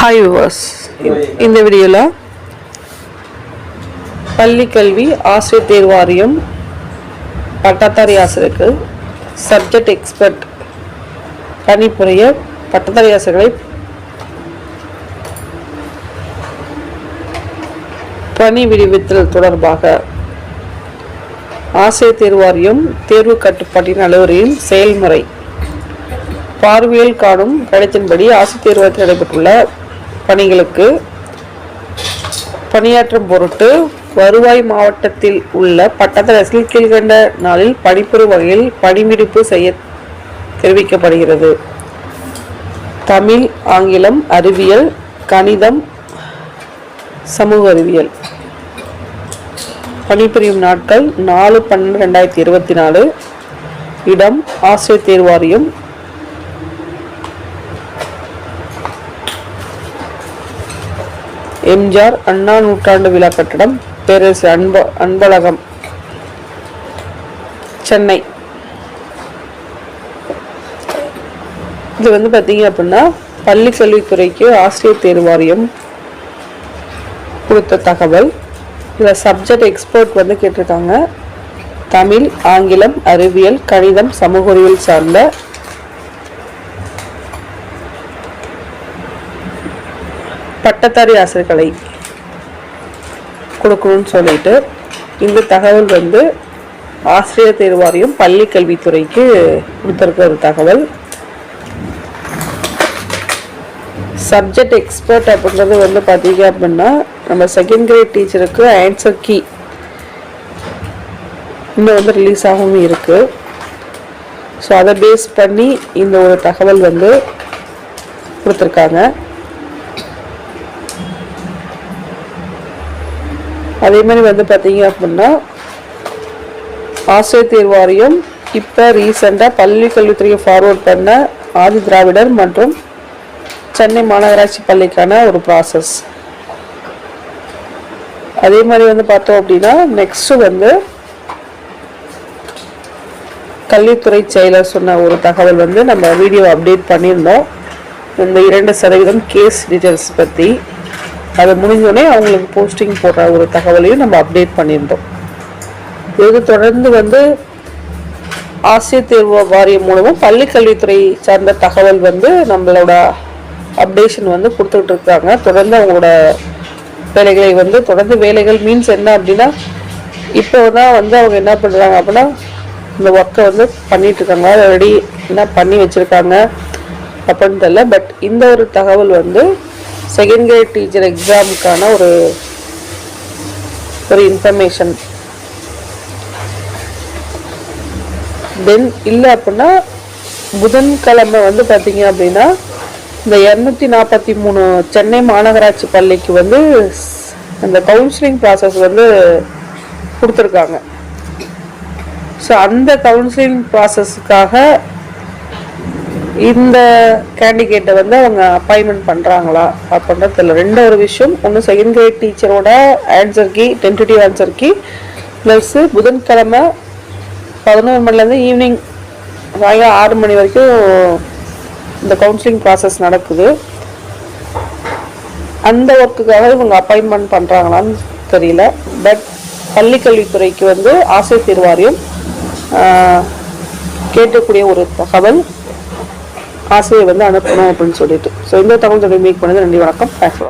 Hi viewers இந்த வீடியோவில் பள்ளி கல்வி ஆசிரியர் தேர்வு வாரியம் பட்டதாரி ஆசிரியருக்கு சப்ஜெக்ட் எக்ஸ்பர்ட் பணிபுரிய பட்டதாரி ஆசிரியர்களை பணி விடுவித்தல் தொடர்பாக ஆசிரியர் தேர்வு வாரியம் தேர்வு கட்டுப்பாட்டின் அலுவலையும் செயல்முறை பார்வையில் காணும் கடிதத்தின்படி ஆசிரியர் தேர்வகத்தில் நடைபெற்றுள்ள பணிகளுக்கு பணியாற்றும் பொருட்டு வருவாய் மாவட்டத்தில் உள்ள பட்டத்தரசில் கீழ்கண்ட நாளில் பணிபுரியும் வகையில் பணிவிடுப்பு செய்ய தெரிவிக்கப்படுகிறது. தமிழ் ஆங்கிலம் அறிவியல் கணிதம் சமூக அறிவியல். பணிபுரியும் நாட்கள் நாலு பன்னெண்டு ரெண்டாயிரத்தி இருபத்தி நாலு. இடம் ஆசிரியர் தேர்வாரியம் எம்ஜிஆர் அண்ணா நூற்றாண்டு விழா கட்டடம் பேரரசு அன்ப அன்பழகம் சென்னை. இது வந்து பார்த்தீங்க அப்படின்னா பள்ளி கல்வித்துறைக்கு ஆசிரியர் தேர்வாரியம் கொடுத்த தகவல். இதில் சப்ஜெக்ட் எக்ஸ்போர்ட் வந்து கேட்டிருக்காங்க. தமிழ் ஆங்கிலம் அறிவியல் கணிதம் சமூக அறிவியல் சார்ந்த பட்டதாரி ஆசிரியர்களை கொடுக்கணும்னு சொல்லிட்டு இந்த தகவல் வந்து ஆசிரியர் தேர்வாரியம் பள்ளி கல்வித்துறைக்கு கொடுத்துருக்க ஒரு தகவல். சப்ஜெக்ட் எக்ஸ்பர்ட் அப்படின்றது வந்து பார்த்தீங்க அப்படின்னா நம்ம செகண்ட் கிரேட் டீச்சருக்கு ஆன்சர் கீ இன்னும் வந்து ரிலீஸ் ஆகவும் இருக்குது ஸோ அதை பேஸ் பண்ணி இந்த ஒரு தகவல் வந்து கொடுத்துருக்காங்க. அதே மாதிரி வந்து பார்த்தீங்க அப்படின்னா ஆசிரியர் தேர்வு வாரியம் இப்போ ரீசெண்டாக பள்ளி கல்வித்துறையை ஃபார்வர்ட் பண்ண ஆதி திராவிடர் மற்றும் சென்னை மாநகராட்சி பள்ளிக்கான ஒரு ப்ராசஸ் அதே மாதிரி வந்து பார்த்தோம் அப்படின்னா நெக்ஸ்ட்டு வந்து கல்வித்துறை செயலர் சொன்ன ஒரு தகவல் வந்து நம்ம வீடியோ அப்டேட் பண்ணியிருந்தோம். இந்த இரண்டு சதவீதம் கேஸ் டீட்டெயில்ஸ் பற்றி அது முடிஞ்சோடனே அவங்களுக்கு போஸ்டிங் போடுற ஒரு தகவலையும் நம்ம அப்டேட் பண்ணியிருந்தோம். இது தொடர்ந்து வந்து ஆசிரியர் தேர்வு வாரியம் மூலமும் பள்ளிக்கல்வித்துறை சார்ந்த தகவல் வந்து நம்மளோட அப்டேஷன் வந்து கொடுத்துட்டு இருக்காங்க. தொடர்ந்து அவங்களோட வேலைகளை வந்து தொடர்ந்து வேலைகள் மீன்ஸ் என்ன அப்படின்னா இப்போ தான் வந்து அவங்க என்ன பண்ணுறாங்க அப்படின்னா இந்த ஒர்க்கை வந்து பண்ணிட்டு இருக்காங்க. ஆல்ரெடி என்ன பண்ணி வச்சுருக்காங்க அப்படின்னு தெரியல. பட் இந்த ஒரு தகவல் வந்து செகண்ட் கிரேட் டீச்சர் எக்ஸாமுக்கான ஒரு ஒரு இன்ஃபர்மேஷன் தென் இல்லை அப்படின்னா புதன்கிழமை வந்து பார்த்தீங்க அப்படின்னா இந்த இரநூத்தி நாற்பத்தி மூணு சென்னை மாநகராட்சி பள்ளிக்கு வந்து அந்த கவுன்சிலிங் ப்ராசஸ் வந்து கொடுத்துருக்காங்க. ஸோ அந்த கவுன்சிலிங் ப்ராசஸ்க்காக இந்த கேண்டிடேட்டை வந்து அவங்க அப்பாயின்மெண்ட் பண்ணுறாங்களா அப்படின்றது தெரியல ரெண்டு ஒரு விஷயம். ஒன்று second grade டீச்சரோட answer key tentative answer key plus புதன்கிழமை பதினோரு மணிலேருந்து ஈவினிங் சாயங்காலம் ஆறு மணி வரைக்கும் இந்த கவுன்சிலிங் ப்ராசஸ் நடக்குது. அந்த ஒர்க்குக்காக இவங்க அப்பாயின்மெண்ட் பண்ணுறாங்களான்னு தெரியல. பட் பள்ளிக்கல்வித்துறைக்கு வந்து ஆசிரியர் தேர்வாரியம் கேட்கக்கூடிய ஒரு தகவல் ஆசிரியர் வந்து அனுப்பணும் அப்படின்னு சொல்லிட்டு. ஸோ இந்த தகவல் தொடர்பு மீட் பண்ணது நன்றி வணக்கம். தேங்க்ஸ்